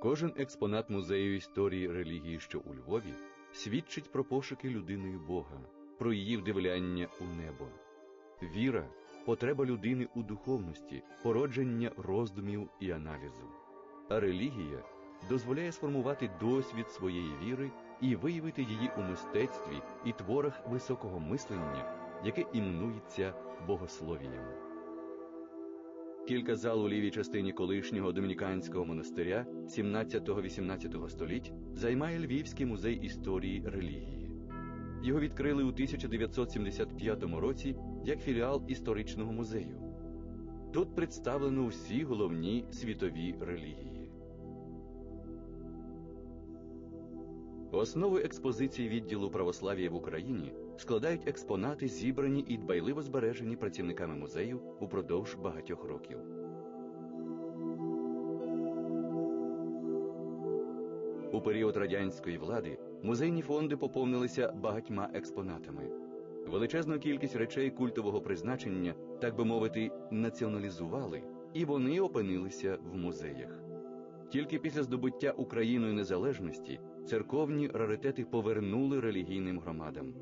Кожен експонат музею історії релігії, що у Львові, свідчить про пошуки людиною Бога, про її вдивляння у небо. Віра потреба людини у духовності, породження роздумів і аналізу. А релігія дозволяє сформувати досвід своєї віри і виявити її у мистецтві і творах високого мислення, яке іменується богословієм. Кілька зал у лівій частині колишнього домініканського монастиря 17-18 століть займає Львівський музей історії релігії. Його відкрили у 1975 році як філіал історичного музею. Тут представлено всі головні світові релігії. Основу експозиції відділу православ'я в Україні складають експонати, зібрані і дбайливо збережені працівниками музею упродовж багатьох років. У період радянської влади музейні фонди поповнилися багатьма експонатами. Величезну кількість речей культового призначення, так би мовити, націоналізували, і вони опинилися в музеях. Тільки після здобуття Україною незалежності церковні раритети повернули релігійним громадам.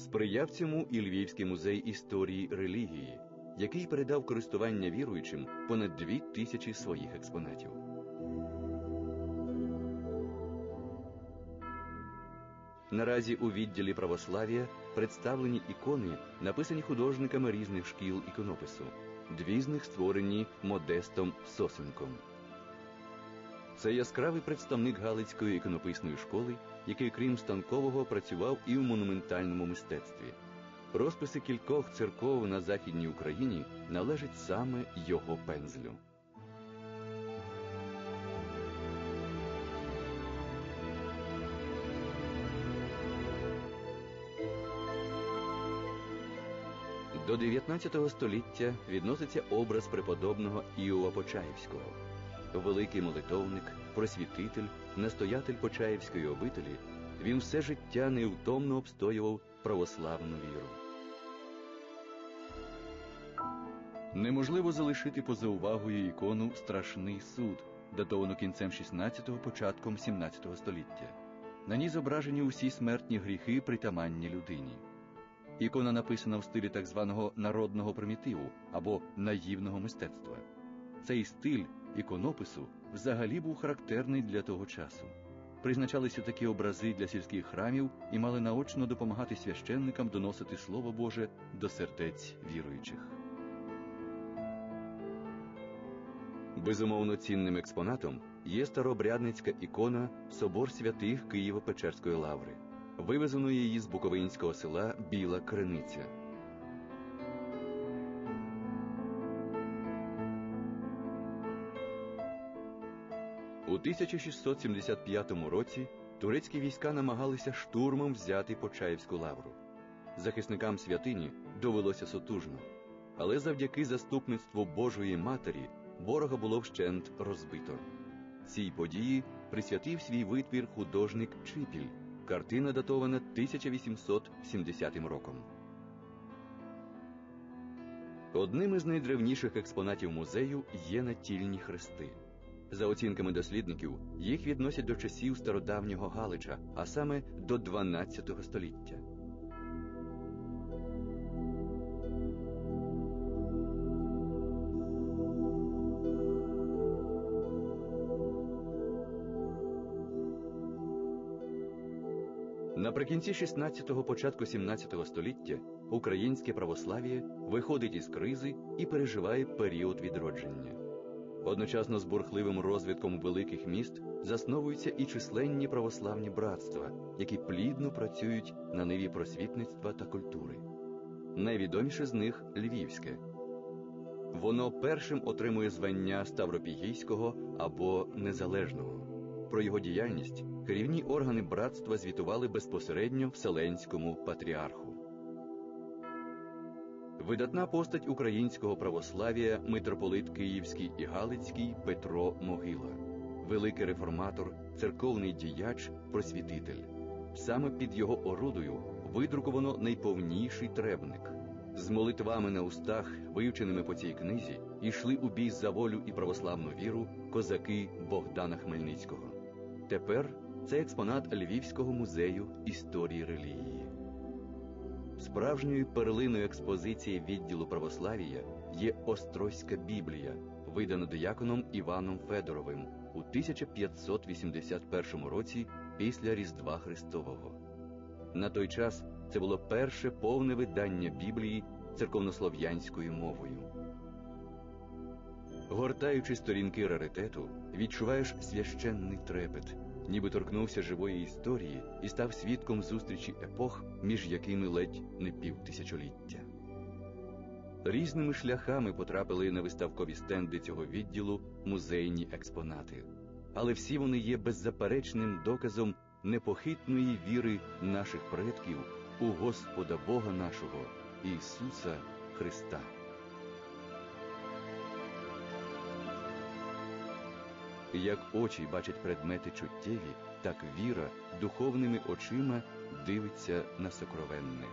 Сприяв цьому і Львівський музей історії релігії, який передав користування віруючим понад дві тисячі своїх експонатів. Наразі у відділі православ'я представлені ікони, написані художниками різних шкіл іконопису. Дві з них створені Модестом Сосенком. Це яскравий представник Галицької іконописної школи, який, крім станкового, працював і в монументальному мистецтві. Розписи кількох церков на Західній Україні належать саме його пензлю. До 19 століття відноситься образ преподобного Іова Почаївського. Великий молитовник, просвітитель, настоятель Почаївської обителі, він все життя невтомно обстоював православну віру. Неможливо залишити поза увагою ікону Страшний суд, датовану кінцем 16-го, початком 17 століття. На ній зображені усі смертні гріхи притаманні людині. Ікона написана в стилі так званого народного примітиву або наївного мистецтва. Цей стиль іконопису взагалі був характерний для того часу. Призначалися такі образи для сільських храмів і мали наочно допомагати священникам доносити Слово Боже до сердець віруючих. Безумовно цінним експонатом є старообрядницька ікона Собор святих Києво-Печерської лаври вивезено її з буковинського села Біла Криниця. У 1675 році турецькі війська намагалися штурмом взяти Почаївську лавру. Захисникам святині довелося сотужно, але завдяки заступництву Божої Матері ворога було вщент розбито. Цій події присвятив свій витвір художник Чипіль. Картина датована 1870 роком. Одним із найдревніших експонатів музею є натільні хрести. За оцінками дослідників, їх відносять до часів стародавнього Галича, а саме до 12 століття. Наприкінці 16-го, початку 17-го століття українське православ'я виходить із кризи і переживає період відродження. Одночасно з бурхливим розвитком великих міст засновуються і численні православні братства, які плідно працюють на ниві просвітництва та культури. Найвідоміше з них Львівське. Воно першим отримує звання Ставропігійського або Незалежного. про його діяльність керівні органи братства звітували безпосередньо Вселенському патріарху. Видатна постать українського православ'я митрополит Київський і Галицький Петро Могила, великий реформатор, церковний діяч, просвітитель. Саме під його орудою видруковано найповніший требник. З молитвами на устах, вивченими по цій книзі, йшли у бій за волю і православну віру козаки Богдана Хмельницького. Тепер це експонат Львівського музею історії релігії. Справжньою перлиною експозиції відділу православ'я є Острозька Біблія, видана дияконом Іваном Федоровим у 1581 році після Різдва Христового. На той час це було перше повне видання Біблії церковнослов'янською мовою. Гортаючи сторінки раритету, відчуваєш священний трепет, ніби торкнувся живої історії і став свідком зустрічі епох, між якими ледь не півтисячоліття. Різними шляхами потрапили на виставкові стенди цього відділу музейні експонати, але всі вони є беззаперечним доказом непохитної віри наших предків у Господа Бога нашого Ісуса Христа. Як очі бачать предмети чуттєві, так віра духовними очима дивиться на сокровенне.